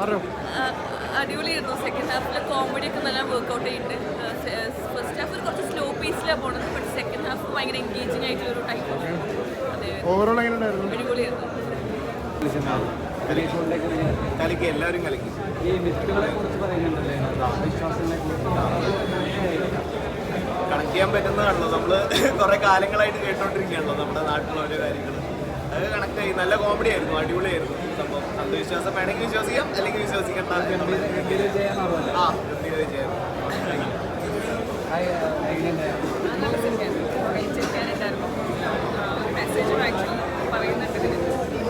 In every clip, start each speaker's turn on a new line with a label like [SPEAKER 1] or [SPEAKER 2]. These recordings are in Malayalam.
[SPEAKER 1] പറഞ്ഞു
[SPEAKER 2] അടിപൊളിയായിരുന്നു. സെക്കൻഡ് ഹാഫിൽ കോമഡി ഒക്കെ നല്ല വർക്ക്ഔട്ട് ചെയ്യുന്നുണ്ട് ഫസ്റ്റ് ഹാഫ് കുറച്ച് സ്ലോ പേസിലാണ് പോണത് ബട്ട് സെക്കൻഡ് ഹാഫ് ഭയങ്കര എൻഗേജിങ് ആയിട്ടുള്ള ഒരു ടൈപ്പ് അടിപൊളിയായിരുന്നു.
[SPEAKER 3] കളിക്ക് എല്ലാവരും കളിക്കും.
[SPEAKER 4] ഈ മിത്തുകളെ കുറിച്ച് പറയുന്നുണ്ടല്ലേ? വിശ്വാസങ്ങളെ
[SPEAKER 3] കണക്ട് ചെയ്യാൻ പറ്റുന്നതാണല്ലോ. നമ്മൾ കുറെ കാലങ്ങളായിട്ട് കേട്ടോണ്ടിരിക്കുകയാണല്ലോ നമ്മുടെ നാട്ടിലുള്ള ഓരോ കാര്യങ്ങൾ അത് കണക്ട് ചെയ്യും നല്ല കോമഡി ആയിരുന്നു. അടിപൊളിയായിരുന്നു. സംഭവം. അന്ധവിശ്വാസം വേണമെങ്കിൽ വിശ്വസിക്കാം അല്ലെങ്കിൽ വിശ്വസിക്കണ്ട ആ ഗംഭീര വിജയം
[SPEAKER 4] എങ്ങനെയുണ്ടായിരുന്നു
[SPEAKER 2] നല്ല സിനിമയായിരുന്നു ചിരിക്കാനുണ്ടായിരുന്നു മെസ്സേജും ആക്ച്വലി പറയുന്നുണ്ട് ഇതിന്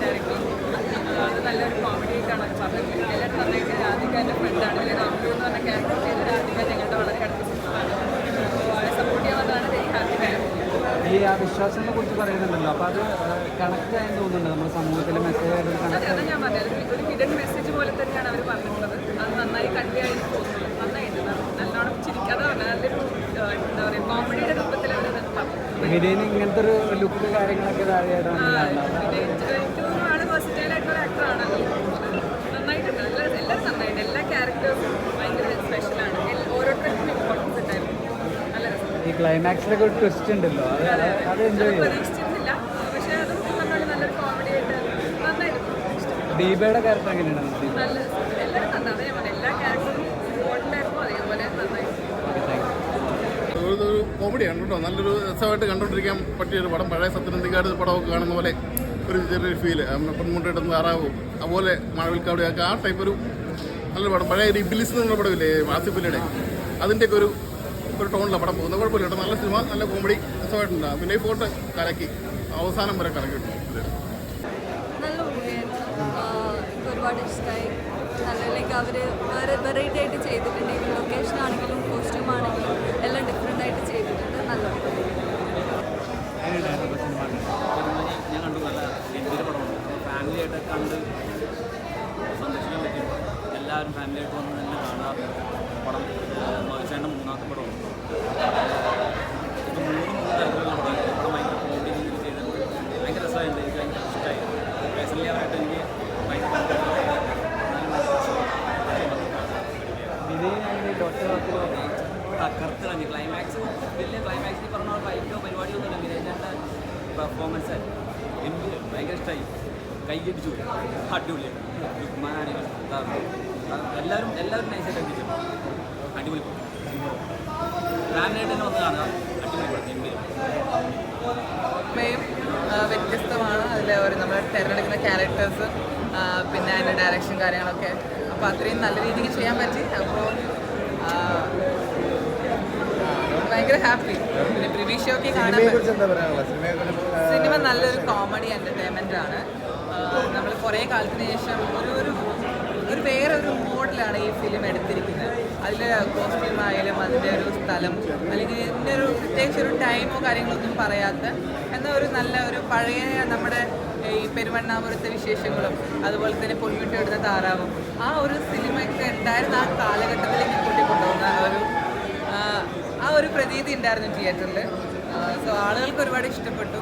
[SPEAKER 2] ഡയറക്റ്റ്ലി അത് നല്ലൊരു കോമഡി ആയിട്ടാണ് പറഞ്ഞത് എല്ലാവരും നന്നായിട്ട് രാധിക എന്റെ ഫ്രണ്ടാണ് അല്ലെങ്കിൽ രാഹുൽ എന്ന് പറഞ്ഞ ക്യാരക്ടർ ചെയ്ത രാധിക ഞങ്ങളുടെ വളരെ അടുത്ത സുഹൃത്താണ് അപ്പോൾ അവരെ സപ്പോർട്ട് ചെയ്യാവുന്നതാണ് വെരി ഹാപ്പി മാം
[SPEAKER 4] ഈ ആ വിശ്വാസങ്ങളെ കുറിച്ച് പറയുന്നുണ്ടല്ലോ. അപ്പോൾ അത് കണക്ട് ആയെന്ന് തോന്നുന്നുണ്ട് നമ്മുടെ സമൂഹത്തിലെ? മെസ്സേജ് ആയിട്ട് കണക്ട്
[SPEAKER 2] ഞാൻ പറഞ്ഞത്. ഒരു ഹിഡൻ മെസ്സേജ് പോലെ തന്നെയാണ് അവർ പറഞ്ഞിട്ടുള്ളത്. അത് നന്നായി കൺവേ ആയിട്ട് തോന്നുന്നു നന്നായിട്ട് നല്ലോണം ചിരിക്കാതെ നല്ലൊരു എന്താ പറയുക കോമഡിയുടെ രൂപത്തിൽ അവർ പറഞ്ഞു.
[SPEAKER 4] ഇങ്ങനത്തെ ഒരു ലുക്ക് കാര്യങ്ങളൊക്കെ താഴെയായിട്ടാണ്
[SPEAKER 2] എനിക്ക് തോന്നുന്നു ആൾ versatile ആയിട്ടുള്ള ഒരു ആക്ടറാണല്ലോ നന്നായിട്ടുണ്ട് നല്ല എല്ലാവരും നന്നായിട്ട് എല്ലാ ക്യാരക്ടേഴ്സും ഭയങ്കര സ്പെഷ്യലാണ് ഓരോരുത്തർക്കും ഇമ്പോർട്ടൻസ് ഉണ്ടായിരുന്നു നല്ല രസം
[SPEAKER 4] ഈ ക്ലൈമാക്സിലൊക്കെ ഒരു ട്വിസ്റ്റ് ഉണ്ടല്ലോ. അത് അത് എൻജോയ് ചെയ്തു. ദീപയുടെ ക്യാരക്ടർ എങ്ങനെയാണ്
[SPEAKER 1] ഒരു കോമഡിയാണ് കേട്ടോ. നല്ലൊരു രസമായിട്ട് കണ്ടുകൊണ്ടിരിക്കാൻ പറ്റിയൊരു പടം. പഴയ സത്യനന്ദിക്കാട് പടമൊക്കെ കാണുന്ന പോലെ ഒരു ചെറിയൊരു ഫീൽ പെൺമുട്ടിടുന്ന താറാവും അതുപോലെ മഴവിൽക്കാവിടെയൊക്കെ ആ ടൈപ്പ് ഒരു നല്ലൊരു പടം. പഴയ ഒരു ഇബിലിസ് എന്നുള്ള പടമില്ലേ വാസിപ്പിലയുടെ അതിന്റെയൊക്കെ ഒരു ഒരു ടോണിലാണ് പടം പോകുന്നത് കുഴപ്പമില്ല കേട്ടോ. നല്ല സിനിമ നല്ല കോമഡി രസമായിട്ടുണ്ട്. പിന്നെ ഈ ഫോട്ടോ കലക്കി അവസാനം വരെ കലക്കി
[SPEAKER 5] നല്ല ഒരുപാട് ഇഷ്ടമായി നല്ല ലൈക്ക് അവർ വേറെ വെറൈറ്റി ആയിട്ട് ചെയ്തിട്ടുണ്ട്. ഈ ലൊക്കേഷൻ ആണെങ്കിലും കോസ്റ്റ്യൂം ആണെങ്കിലും എല്ലാം ഡിഫറെന്റ് ആയിട്ട് ചെയ്തിട്ടുണ്ട്. നല്ല.
[SPEAKER 6] ഞാൻ കണ്ടു നല്ല ഗംഭീര പടമാണ് ഫാമിലി ആയിട്ട് കണ്ട് സന്ദർശിക്കാൻ പറ്റും എല്ലാവരും ഫാമിലി ആയിട്ട് വന്ന് തന്നെ കാണാം പടം മഹിഷേന്റെ മൂന്നാമത്തെ പടമാണ് ഇത് മൂന്ന് മൂന്ന് തരത്തിലുള്ള പടം പടം ഭയങ്കര കോമഡി രീതിയിൽ ചെയ്തിട്ടുണ്ട് ഭയങ്കര രസമായിട്ട് എനിക്ക് ഭയങ്കര ഇഷ്ടമായി അവരായിട്ട് എനിക്ക് ഭയങ്കര
[SPEAKER 4] വിനയ് ഡോക്ടർ വർക്കിലോ
[SPEAKER 6] തകർത്ത് ക്ലൈമാക്സ് വലിയ ക്ലൈമാക്സിൽ പറഞ്ഞ ഫൈറ്റോ പരിപാടിയൊന്നുമില്ല വിനയന്റെ പെർഫോമൻസ് എനിക്ക് ഭയങ്കര ഇഷ്ടമായി കൈയടിച്ചു അടിപൊളിയാണ് ലുക്മാനാണെങ്കിൽ എല്ലാവരും എല്ലാവരും നൈസായിട്ട് എത്തിച്ചു അടിപൊളി. ഫാമിലിയായിട്ട് തന്നെ വന്ന് കാണുക അടിപൊളി പടം ഗംഭീരം
[SPEAKER 7] സിനിമയും ആ, അതിൽ ഒരു നമ്മൾ തിരഞ്ഞെടുക്കുന്ന ക്യാരക്ടേഴ്സ് പിന്നെ അതിന്റെ ഡയറക്ഷൻ കാര്യങ്ങളൊക്കെ. അപ്പോൾ അത്രയും നല്ല രീതിക്ക് ചെയ്യാൻ പറ്റി. അപ്പോൾ ഭയങ്കര ഹാപ്പി പിന്നെ പ്രിവ്യൂ ഷോക്ക് കാണാൻ സിനിമ നല്ലൊരു കോമഡി എന്റർടൈൻമെന്റ് ആണ്. നമ്മൾ കുറേ കാലത്തിന് ശേഷം ഒരു ഒരു ഒരു വേറൊരു മോഡലാണ് ഈ ഫിലിം എടുത്തിരിക്കുന്നത്. അതിൽ കോസ്റ്റ്യൂം ആയാലും അതിന്റെ ഒരു സ്ഥലം അല്ലെങ്കിൽ ഇതിന്റെ ഒരു പ്രത്യേകിച്ച് ഒരു ടൈമോ കാര്യങ്ങളൊന്നും പറയാത്ത എന്നാൽ ഒരു നല്ല ഒരു പഴയ നമ്മുടെ ഈ പെരുവണ്ണാപുരത്തെ വിശേഷങ്ങളും അതുപോലെ തന്നെ പൊൻകുട്ടി ഇടുന്ന താറാവും ആ ഒരു സിനിമയൊക്കെ ഉണ്ടായിരുന്ന ആ കാലഘട്ടത്തിലേക്ക് കൂട്ടിക്കൊണ്ടുവന്ന ആ ഒരു ആ, ഒരു പ്രതീതി ഉണ്ടായിരുന്നു തിയേറ്ററിൽ സോ ആളുകൾക്ക് ഒരുപാട് ഇഷ്ടപ്പെട്ടു.